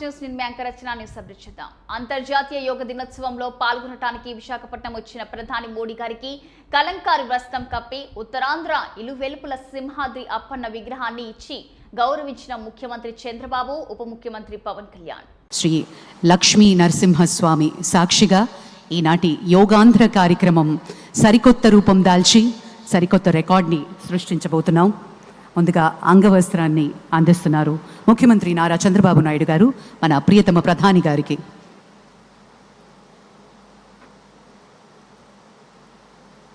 News నేను మీ anchor Rachana news update చేద్దాం. అంతర్జాతీయ యోగ దినోత్సవంలో పాల్గొనడానికి విశాఖపట్నం వచ్చిన ప్రధాని మోడీ గారికి కలంకారి వస్త్రం కప్పి ఉత్తరాంధ్ర ఇలువెలుపుల సింహాద్రి అప్పన్న విగ్రహాన్ని ఇచ్చి గౌరవించిన ముఖ్యమంత్రి చంద్రబాబు ఉప ముఖ్యమంత్రి పవన్ కళ్యాణ్. శ్రీ లక్ష్మీ నరసింహస్వామి సాక్షిగా ఈనాటి యోగాంధ్ర కార్యక్రమం సరికొత్త రూపం దాల్చి సరికొత్త రికార్డ్ని సృష్టించబోతున్నాం. ముందుగా అంగవస్త్రాన్ని అందిస్తున్నారు ముఖ్యమంత్రి నారా చంద్రబాబు నాయుడు గారు మన ప్రియతమ ప్రధాని గారికి.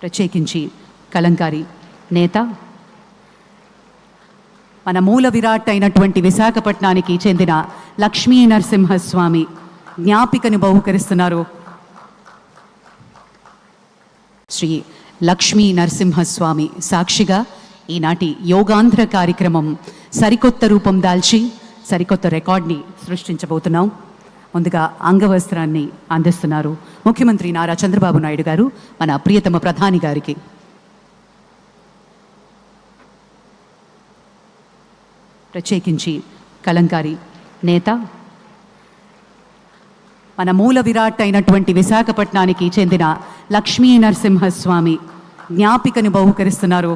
ప్రత్యేకించి కలంకారి నేత మన మూల విరాట్ అయినటువంటి విశాఖపట్నానికి చెందిన లక్ష్మీ నరసింహస్వామి జ్ఞాపికను బహుకరిస్తున్నారు. శ్రీ లక్ష్మీ నరసింహస్వామి సాక్షిగా ఈనాటి యోగాంధ్ర కార్యక్రమం సరికొత్త రూపం దాల్చి సరికొత్త రికార్డ్ని సృష్టించబోతున్నాం. ముందుగా అంగవస్త్రాన్ని అందిస్తున్నారు ముఖ్యమంత్రి నారా చంద్రబాబు నాయుడు గారు మన ప్రియతమ ప్రధాని గారికి. ప్రత్యేకించి కలంకారి నేత మన మూల విరాట్ అయినటువంటి విశాఖపట్నానికి చెందిన లక్ష్మీ నరసింహస్వామి జ్ఞాపికను బహుకరిస్తున్నారు